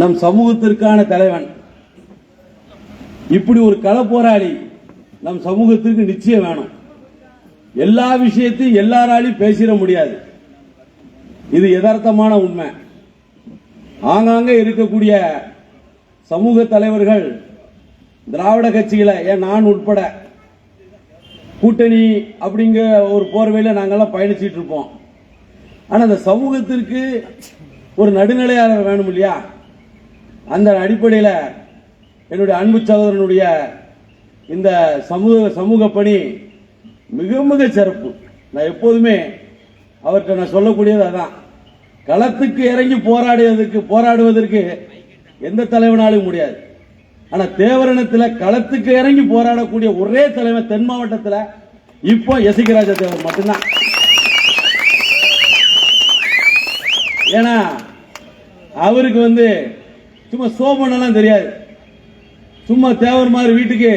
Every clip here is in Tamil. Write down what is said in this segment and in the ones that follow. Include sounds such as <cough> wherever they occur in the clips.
நம் சமூகத்திற்கான தலைவன். இப்படி ஒரு கள போராளி நம் சமூகத்திற்கு நிச்சயம் வேணும். எல்லா விஷயத்தையும் எல்லாராலையும் பேசிட முடியாது. இது யதார்த்தமான உண்மை. ஆங்காங்கே இருக்கக்கூடிய சமூக தலைவர்கள் திராவிட கட்சிகளை ஏன் நான் உட்பட கூட்டணி அப்படிங்கிற ஒரு போர்வையில் நாங்கள்லாம் பயணிச்சிட்டு இருப்போம். ஆனால் அந்த சமூகத்திற்கு ஒரு நடுநிலையாளர் வேணும் இல்லையா? அந்த அடிப்படையில் என்னுடைய அன்பு சகோதரனுடைய இந்த சமூக சமூக பணி மிக மிக சிறப்பு. நான் எப்போதுமே அவர்கிட்ட நான் சொல்லக்கூடியது அதான். களத்துக்கு இறங்கி போராடுவதற்கு போராடுவதற்கு எந்த தலைவனாலும் முடியாது. ஆனால் தேவரணத்தில் களத்துக்கு இறங்கி போராடக்கூடிய ஒரே தலைவர் தென் மாவட்டத்தில் இப்போ எசிகராஜ தேவர் மட்டும்தான். ஏன்னா அவருக்கு வந்து சும்மா சோபனெல்லாம் தெரியாது. சும்மா தேவர் மாதிரி வீட்டுக்கு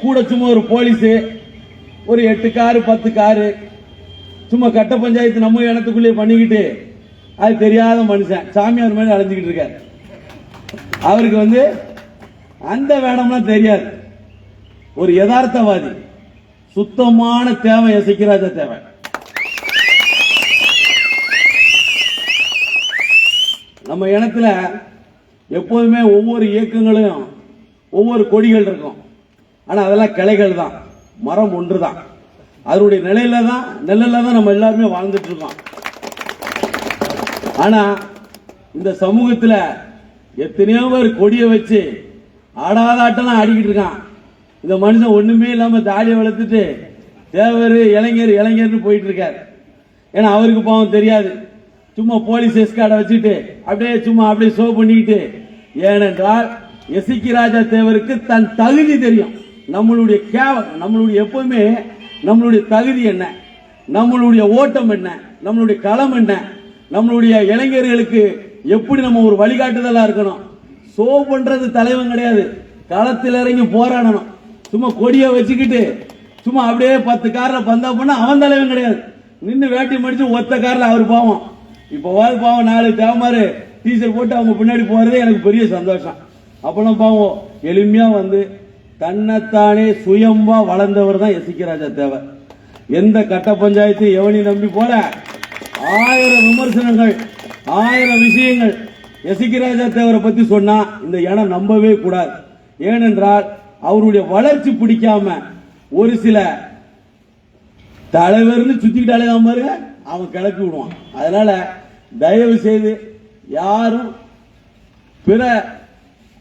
கூட சும்மா ஒரு போலீஸு ஒரு எட்டு காரு பத்து காரு சும்மா கட்ட பஞ்சாயத்து நம்ம இனத்துக்குள்ளேயே பண்ணிக்கிட்டு அது தெரியாத மனுஷன் சாமியார் மாதிரி அலைஞ்சிக்கிட்டு இருக்கார். அவருக்கு வந்து அந்த வேடம்லாம் தெரியாது. ஒரு யதார்த்தவாதி சுத்தமான தேவை எசைக்கிறாஜ தேவை. நம்ம இனத்துல எப்போதுமே ஒவ்வொரு இயக்கங்களும் ஒவ்வொரு கொடிகள் இருக்கும். ஆனால் அதெல்லாம் கிளைகள் தான். மரம் ஒன்று தான் அதனுடைய நிலையில தான் நெல்லில் தான் நம்ம எல்லாருமே வாழ்ந்துட்டு இருக்கோம். ஆனால் இந்த சமூகத்தில் எத்தனையோ பேர் கொடியை வச்சு ஆடாத ஆட்டம்லாம் ஆடிக்கிட்டு இருக்கான். இந்த மனுஷன் ஒன்றுமே இல்லாமல் தாலியை வளர்த்துட்டு தேவர் இளைஞர் இளைஞர்னு போயிட்டு இருக்காரு. ஏன்னா அவருக்கு பாவம் தெரியாது. சும்மா போலீஸ் எஸ்கார்டை வச்சுட்டு அப்படியே சும்மா அப்படியே ஷோ பண்ணிக்கிட்டு. ஏனென்றால் எசிக்கி ராஜா தேவருக்கு தன் தகுதி தெரியும். நம்மளுடைய கேவ நம்மளுடைய எப்பவுமே நம்மளுடைய தகுதி என்ன? நம்மளுடைய ஓட்டம் என்ன? நம்மளுடைய களம் என்ன? நம்மளுடைய இளைஞர்களுக்கு எப்படி நம்ம ஒரு வழிகாட்டுதலா இருக்கணும்? ஷோ பண்றது தலைவன் கிடையாது. களத்தில் இறங்கி போராடணும். சும்மா கொடியை வச்சுக்கிட்டு சும்மா அப்படியே பத்து காரில் பந்தா பண்ணா அவன் தலைவன் கிடையாது. நின்று வேட்டி மடிச்சு ஒத்த காரில் அவர் பாவம் இப்போவாது பாவம் நாலு தேவமாரு டீசர் போட்டு அவங்க பின்னாடி போறதே எனக்கு பெரிய சந்தோஷம். அப்பெல்லாம் பாவம் எளிமையா வந்து தன்னைத்தானே சுயம்பா வளர்ந்தவர் தான் எசிக்கராஜா ராஜா தேவர். எந்த கட்ட பஞ்சாயத்து எவனி நம்பி போல ஆயிரம் விமர்சனங்கள் ஆயிரம் விஷயங்கள் எசிக்கராஜா தேவரை பத்தி சொன்னா இந்த இடம் நம்பவே கூடாது. ஏனென்றால் அவருடைய வளர்ச்சி பிடிக்காம ஒரு சில தலைவர்னு சுத்திக்கிட்டாலே தான் பாருங்க. அவன் கிளப்பி விடுவான் அதனால தயவு செய்து யாரும் பிற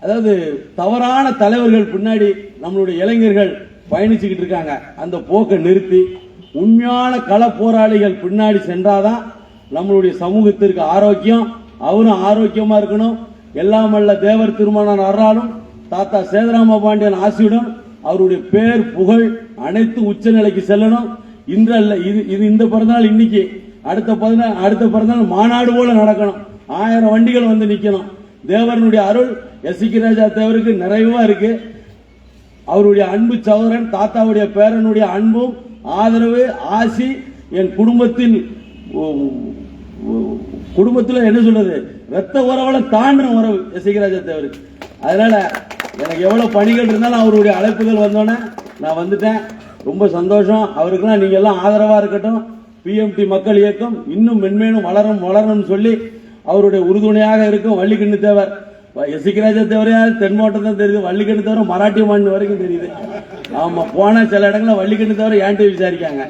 அதாவது தவறான தலைவர்கள் பின்னாடி நம்மளுடைய இளைஞர்கள் பயணிச்சுக்கிட்டு இருக்காங்க. அந்த போக்கை நிறுத்தி உண்மையான கள போராளிகள் பின்னாடி சென்றாதான் நம்மளுடைய சமூகத்திற்கு ஆரோக்கியம் அவரும் ஆரோக்கியமா இருக்கணும். எல்லாம் வல்ல தேவர் திருமணம் வர்றாலும் தாத்தா சேதராம பாண்டியன் ஆசியுடன் அவருடைய பேர் புகழ் அனைத்து உச்சநிலைக்கு செல்லணும். இன்றல்ல இது இது இந்த பிறந்தநாள் இன்னைக்கு. அடுத்த பதினாள் அடுத்த பிறந்தநாள் மாநாடு போல நடக்கணும். ஆயிரம் வண்டிகள் வந்து நிற்கணும் தேவரனுடைய அருள் எசிக்கி ராஜா தேவருக்கு நிறைவா இருக்கு. அவருடைய அன்பு சகோதரன் தாத்தாவுடைய பேரனுடைய அன்பும் ஆதரவு ஆசி என் குடும்பத்தின் குடும்பத்தில் என்ன சொல்றது? ரத்த உறவுல தாண்டின உறவு எசகிராஜா தேவருக்கு. அதனால எனக்கு எவ்வளவு பணிகள் இருந்தாலும் அவருடைய அழைப்புகள் வந்தோடனே நான் வந்துட்டேன். ரொம்ப சந்தோஷம். அவருக்கெல்லாம் நீங்க எல்லாம் ஆதரவா இருக்கட்டும். பிஎம்டி மக்கள் இயக்கம் இன்னும் மென்மேலும் வளரும் வளரும்னு சொல்லி அவருடைய உறுதுணையாக இருக்கும் வள்ளிக்கண்ணு தேவர். எசிகராஜ தேவரையா தென் மாவட்டம் தான் தெரியுது. வள்ளிக்கண்ணு தவிர மராட்டி மாநிலம் வரைக்கும் தெரியுது. ஆமா போன சில இடங்களில் வள்ளிக்கண்ணு தவிர ஏன்ட்டு விசாரிக்காங்க?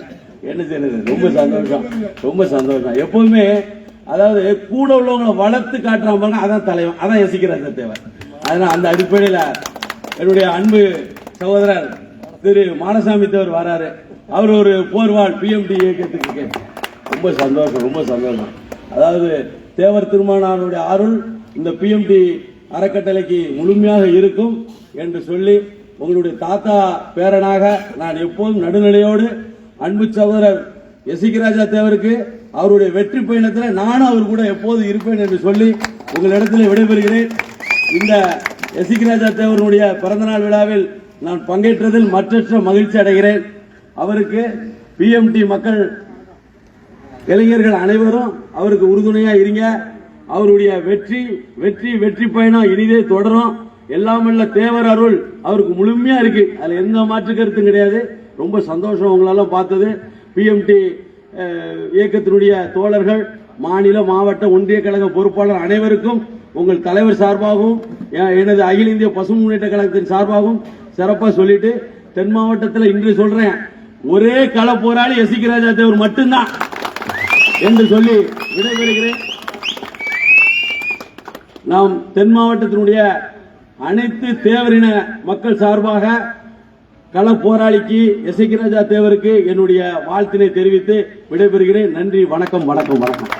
என்ன செய்யறது? ரொம்ப சந்தோஷம். ரொம்ப சந்தோஷம். எப்பவுமே அதாவது கூட உள்ளவங்களை வளர்த்து காட்டுறான் பாருங்க அதான் தலைவன். அதான் யோசிக்கிறார் தேவர். அதனால அந்த அடிப்படையில் என்னுடைய அன்பு சகோதரர் திரு மானசாமி தேவர் வராரு. அவர் ஒரு போர்வாள் பிஎம்டி இயக்கத்துக்கு ரொம்ப சந்தோஷம் ரொம்ப சந்தோஷம். அதாவது தேவர் திருமானாருடைய அருள் இந்த பிஎம்டி அறக்கட்டளைக்கு முழுமையாக இருக்கும் என்று சொல்லி உங்களுடைய தாத்தா பேரனாக நான் எப்போதும் நடுநிலையோடு அன்பு சகோதரர் எசிகராஜா தேவருக்கு அவருடைய வெற்றி பயணத்தில் நானும் அவர் கூட எப்போது இருப்பேன் என்று சொல்லி உங்களிடத்தில் விடைபெறுகிறேன். இந்த எசிகராஜா தேவருடைய பிறந்தநாள் விழாவில் நான் பங்கேற்றதில் மற்றற்ற மகிழ்ச்சி அடைகிறேன். அவருக்கு பிஎம்டி மக்கள் இளைஞர்கள் அனைவரும் அவருக்கு உறுதுணையா இருங்க. அவருடைய வெற்றி வெற்றி வெற்றி பயணம் இனிதே தொடரும். எல்லாமல்ல தேவர் அருள் அவருக்கு முழுமையா இருக்கு. அதுல எந்த மாற்று கருத்தும் கிடையாது. ரொம்ப சந்தோஷம் உங்களெல்லாம் பார்த்தது. பிஎம்டி இயக்கத்தினுடைய தோழர்கள் மாநில மாவட்ட ஒன்றிய கழக பொறுப்பாளர் அனைவருக்கும் உங்கள் தலைவர் சார்பாகவும் எனது அகில இந்திய பசுமை முன்னேற்ற கழகத்தின் சார்பாகவும் சிறப்பா சொல்லிட்டு தென் மாவட்டத்தில் இன்று சொல்றேன். ஒரே கள போராளி எசிக்கு ராஜா தேவர் மட்டும்தான் என்று சொல்லி விடைபெறுகிறேன். நாம் தென் மாவட்டத்தினுடைய அனைத்து தேவரின மக்கள் சார்பாக கள போராளிக்கு எசைக்கு ராஜா தேவருக்கு என்னுடைய வாழ்த்தினை தெரிவித்து விடைபெறுகிறேன். நன்றி வணக்கம் வணக்கம் வணக்கம்.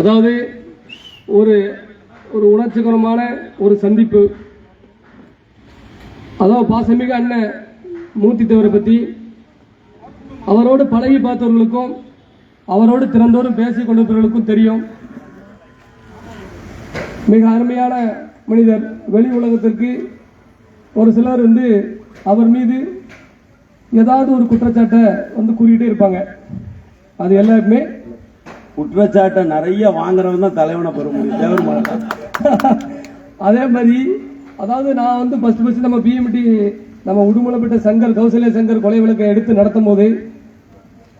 அதாவது ஒரு ஒரு உணர்ச்சிகரமான ஒரு சந்திப்பு. அதாவது பாசமிகு அண்ணன் மூர்த்தி தேவரை பற்றி அவரோடு பழகி பார்த்தவர்களுக்கும் அவரோடு திறந்தோறும் பேசி கொண்டிருப்பவர்களுக்கும் தெரியும். மிக அருமையான மனிதர். வெளி உலகத்திற்கு ஒரு சிலர் வந்து அவர் மீது ஏதாவது ஒரு குற்றச்சாட்டை வந்து கூறிக்கிட்டே இருப்பாங்க. அது எல்லாருக்குமே குற்றச்சாட்டை நிறைய வாங்குறவன் தான் தலைவனை பெற முடியும். தேவர் மாவட்டம் அதே மாதிரி அதாவது நான் வந்து ஃபஸ்ட்டு ஃபஸ்ட்டு நம்ம பிஎம்டி நம்ம உடுமலைப்பட்ட சங்கர் கௌசல்யா சங்கர் கொலை வழக்கை எடுத்து நடத்தும் போது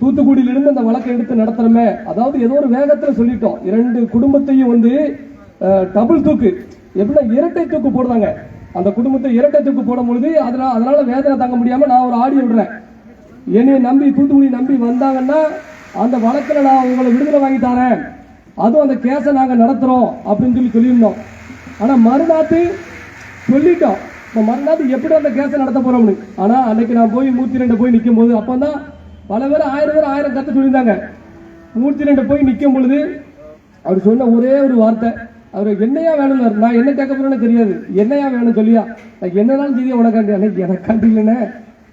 தூத்துக்குடியிலிருந்து அந்த வழக்கை எடுத்து நடத்துகிறோமே அதாவது ஏதோ ஒரு வேகத்தில் சொல்லிட்டோம். இரண்டு குடும்பத்தையும் வந்து டபுள் தூக்கு. எப்படின்னா இரட்டை தூக்கு போடுறாங்க. அந்த குடும்பத்தை இரட்டை தூக்கு போடும் பொழுது அதனால அதனால வேதனை தாங்க முடியாம நான் ஒரு ஆடியோ விடுறேன். என்னைய நம்பி தூத்துக்குடி நம்பி வந்தாங்கன்னா அந்த வழக்கில் நான் உங்களை விடுதலை வாங்கி தரேன். அதுவும் அந்த கேஸை நாங்கள் நடத்துகிறோம் அப்படின்னு சொல்லி சொல்லியிருந்தோம். ஆனால் மறுநாத்து சொல்லிட்டோம். இப்போ மறுநாத்து எப்படி அந்த கேஸை நடத்த போகிறோம்னு ஆனால் அன்னைக்கு நான் போய் மூர்த்தி ரெண்டு போய் நிற்கும் போது அப்போ தான் பல பேர் ஆயிரம் பேர் ஆயிரம் கற்று சொல்லியிருந்தாங்க. மூர்த்தி ரெண்டு போய் நிற்கும் பொழுது அவர் சொன்ன ஒரே ஒரு வார்த்தை. அவர் என்னையா வேணும்னு நான் என்ன கேட்க போறேன்னு தெரியாது. என்னையா வேணும் சொல்லியா? நான் என்னனாலும் தெரியும் உனக்காண்டி அன்னைக்கு எனக்காண்டி இல்லைண்ணே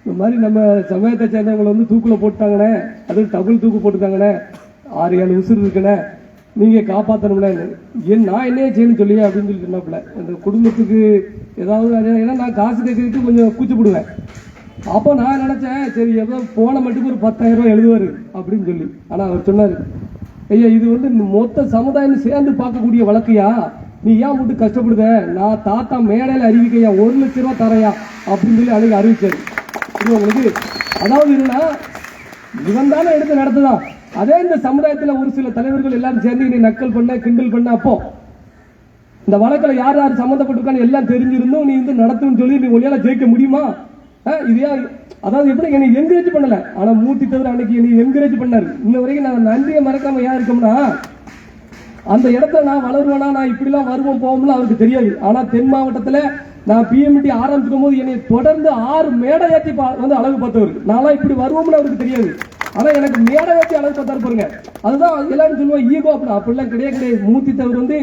இந்த மாதிரி நம்ம சமயத்தை சேர்ந்தவங்களை வந்து தூக்கில் போட்டாங்கண்ணே. அது டபுள் தூக்கு போட்டுட்டாங்கண்ணே ஆறு ஏழு உசுறு இருக்குண்ணே. நீங்கள் காப்பாற்றணும்ல என் நான் என்னையே செய்யணும் சொல்லி அப்படின்னு சொல்லி சொன்னாப்புல. அந்த குடும்பத்துக்கு ஏதாவது ஏன்னா நான் காசு கேட்கறதுக்கு கொஞ்சம் கூச்சப்படுவேன் அப்போ நான் நினச்சேன் சரி ஏதோ போன மட்டுக்கு ஒரு பத்தாயிரம் ரூபா எழுதுவாரு அப்படின்னு சொல்லி. ஆனால் அவர் சொன்னார் ஐயா இது வந்து மொத்த சமுதாயம் சேர்ந்து பார்க்கக்கூடிய வழக்கையா? நீ ஏன் மட்டும் கஷ்டப்படுத? நான் தாத்தா மேடையில் அறிவிக்கையா ஒரு லட்ச ரூபா தரையா? அப்படின்னு சொல்லி அதுக்கு அறிவிச்சாரு. இது உங்களுக்கு. அதாவது என்னன்னா இவன் தானே எடுத்து நடத்துதான். அதே இந்த சமுதாயத்தில் ஒரு சில தலைவர்கள் எல்லாரும் சேர்ந்து நீ நக்கல் பண்ண கிண்டல் பண்ண அப்போ. இந்த வழக்கில் யார் யார் சம்மந்தப்பட்டிருக்கான்னு எல்லாம் தெரிஞ்சிருந்தும் நீ வந்து நடத்துன்னு சொல்லி நீ ஒளியால ஜெயிக்க முடியுமா? ஆ, அதாவது எப்படி? என்னை என்கரேஜ் பண்ணல. ஆனா மூர்த்தி தவிர அன்னைக்கு என்னை என்கரேஜ் பண்ணாரு. இன்ன வரைக்கும் நான் நன்றியை மறக்காம ஏன் இருக்கோம்னா அந்த இடத்துல நான் வளருவேனா நான் இப்படிலாம் வருவோம் போவோம்னு அவருக்கு தெரியாது. ஆனா தென் மாவட்டத்துல நான் பிஎம்டி ஆரம்பிக்கும் போது என்னை தொடர்ந்து ஆறு மேடை ஏற்றி வந்து அழகு பார்த்தவர். நான்லாம் இப்படி வருவோம்னு அவருக்கு தெரியாது. ஆனா எனக்கு மேடை ஏற்றி அழகு பார்த்தாரு பாருங்க. அதுதான் எல்லாரும் சொல்லுவோம் ஈகோ அப்படி அப்படிலாம் கிடையாது கிடையாது. மூத்தி தவிர வந்து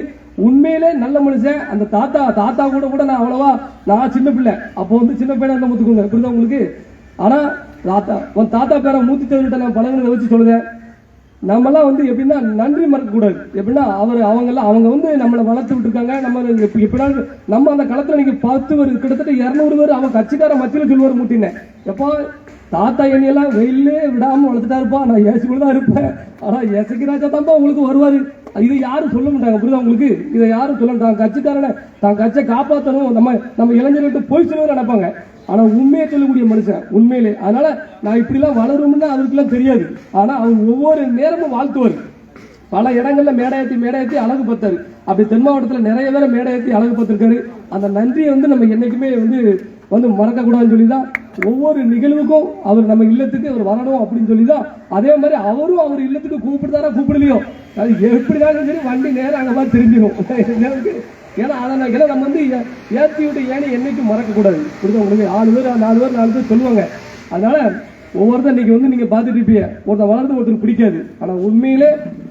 உண்மையிலே நல்ல மனுஷன். அந்த தாத்தா தாத்தா கூட கூட நான் அவ்வளவா நான் சின்ன பிள்ளை. அப்போ வந்து சின்ன பையனா என்ன முத்துக்குங்க இப்படிதான் உங்களுக்கு? ஆனா தாத்தா உன் தாத்தா பேரை மூத்தி தவிர்கிட்ட நான் பழங்களை வச்சு சொல்லுதேன் நம்மலாம் வந்து எப்படின்னா நன்றி மறக்கக்கூடாது. எப்படின்னா அவர் அவங்க எல்லாம் அவங்க வந்து நம்மளை வளர்த்து விட்டுருக்காங்க. நம்ம எப்படி நம்ம அந்த களத்துல நீங்க பத்து பேர் கிட்டத்தட்ட இருநூறு பேர் அவன் கட்சிக்கார மத்தியில் சொல்லுவார் மூட்டினேன். எப்போ தாத்தா என்னையெல்லாம் வெயிலே விடாம வளர்த்துட்டா இருப்பா நான் ஏசுக்குள்ள தான் இருப்பேன். ஆனா ஏசுக்கு ராஜா தான்ப்பா உங்களுக்கு வருவாரு. இது யாரும் சொல்ல மாட்டாங்க புரியுதா உங்களுக்கு? இதை யாரும் சொல்ல மாட்டாங்க. கட்சிக்காரனை தான் கட்சியை காப்பாற்றணும் நம்ம நம்ம இளைஞர்கிட்ட போய் சொல்லுவது நினைப்பாங்க. ஆனால் உண்மையை சொல்லக்கூடிய மனுஷன் உண்மையிலே. அதனால நான் இப்படிலாம் வளரும்னு அவருக்குலாம் தெரியாது. ஆனால் அவர் ஒவ்வொரு நேரமும் வாழ்த்துவார். பல இடங்கள்ல மேடையத்தி மேடையத்தி அழகு பார்த்தாரு. அப்படி தென் மாவட்டத்தில் நிறைய பேர் மேடையத்தி அழகு பார்த்துருக்காரு. அந்த நன்றியை வந்து நம்ம என்னைக்குமே வந்து வந்து மறக்கக்கூடாதுன்னு சொல்லி தான் ஒவ்வொரு நிகழ்வுக்கும் அவர் நம்ம இல்லத்துக்கு அவர் வரணும் அப்படின்னு சொல்லி தான் அதே மாதிரி அவரும் அவர் இல்லத்துக்கு கூப்பிடுதாரா கூப்பிடலையோ. அது எப்படினாலும் சரி வண்டி நேரம் அங்கே மாதிரி தெரிஞ்சிடும் <laughs> ஏன்னா அதை நான் நம்ம வந்து ஏ- விட்டு ஏன்னு என்னைக்கும் மறக்கக்கூடாது. கூடாது உங்களுக்கு? ஆறு பேர் நாலு பேர் நாலு பேர் சொல்லுவாங்க. அதனால ஒவ்வொருத்தர் இன்னைக்கு வந்து நீங்கள் பார்த்துட்டு இருப்பீங்க. ஒருத்தர் வளர்ந்து ஒருத்தர் பிடிக்காது. ஆனால் உண்மையிலே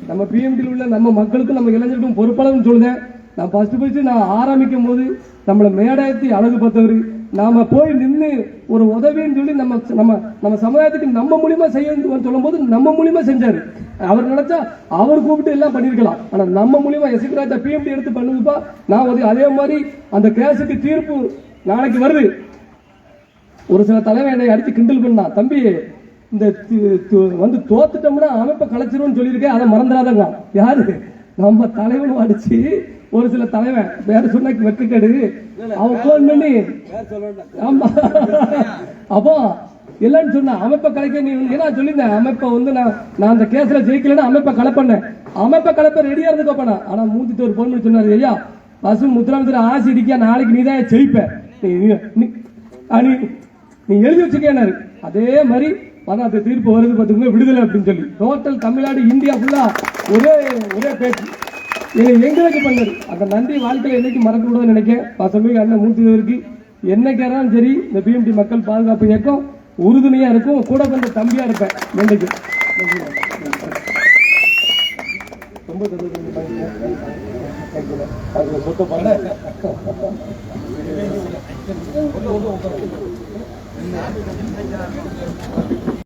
நம்ம பிஎம்டியில் உள்ள நம்ம மக்களுக்கும் நம்ம இளைஞர்களுக்கும் பொறுப்பாளர்னு சொல்லுதேன். நான் ஃபஸ்ட்டு ஃபஸ்ட்டு நான் ஆரம்பிக்கும் போது நம்மளை மேடாயத்தி அழகு பார்த்தவர் நாம போய் நின்று ஒரு உதவின்னு சொல்லி நம்ம நம்ம நம்ம சமுதாயத்துக்கு நம்ம மூலியமா செய்யணும்னு சொல்லும்போது நம்ம மூலியமா செஞ்சாரு. அவர் நினைச்சா அவர் கூப்பிட்டு எல்லாம் பண்ணிருக்கலாம். ஆனா நம்ம மூலியமா எசிகராஜா பிஎம்டி எடுத்து பண்ணுங்கப்பா நான் வந்து அதே மாதிரி அந்த கேஸுக்கு தீர்ப்பு நாளைக்கு வருது. ஒரு சில தலைவன் என்னை அடிச்சு கிண்டல் பண்ணா தம்பி இந்த தி- வந்து தோத்துட்டோம்னா அமைப்பை கலைச்சிரும்னு சொல்லியிருக்கேன். அதை மறந்துடாதங்க யாரு? நம்ம தலைவன் அடிச்சு ஒரு சில தலைவன் வேற சொன்ன வெக்கக்கேடு அவன் போன் பண்ணி ஆமா. அப்போ இல்லைன்னு சொன்ன அமைப்பை கலைக்க நீ ஏன்னா சொல்லியிருந்தேன் அமைப்பை வந்து நான் நான் அந்த கேஸ்ல ஜெயிக்கலன்னு அமைப்பை கலப்பண்ணேன் அமைப்பை கலப்ப ரெடியா இருந்து பண்ண ஆனா மூஞ்சிட்டு ஒரு போன் பண்ணி சொன்னாரு ஐயா பசு முதலமைச்சர் ஆசி அடிக்க நாளைக்கு நீ தான் ஜெயிப்ப. நீ நீ- எழுதி வச்சுக்கேனாரு அதே மாதிரி பதினாத்து தீர்ப்பு வருது பார்த்துக்கோங்க விடுதலை அப்படின்னு சொல்லி. டோட்டல் தமிழ்நாடு இந்தியா ஃபுல்லா ஒரே ஒரே பேச்சு. இதை எங்களுக்கு பண்ணது. அந்த நன்றி வாழ்க்கையில என்னைக்கு மறக்க கூடாதுன்னு நினைக்கிறேன். பசங்க அண்ணன் மூத்ததற்கு என்ன கேட்டாலும் சரி இந்த பிஎம்டி மக்கள் பாதுகாப்பு இயக்கம் உறுதுணையா இருக்கும். கூட கொஞ்சம் தம்பியா இருப்பேன். நன்றிக்கு. ரொம்ப பண்ண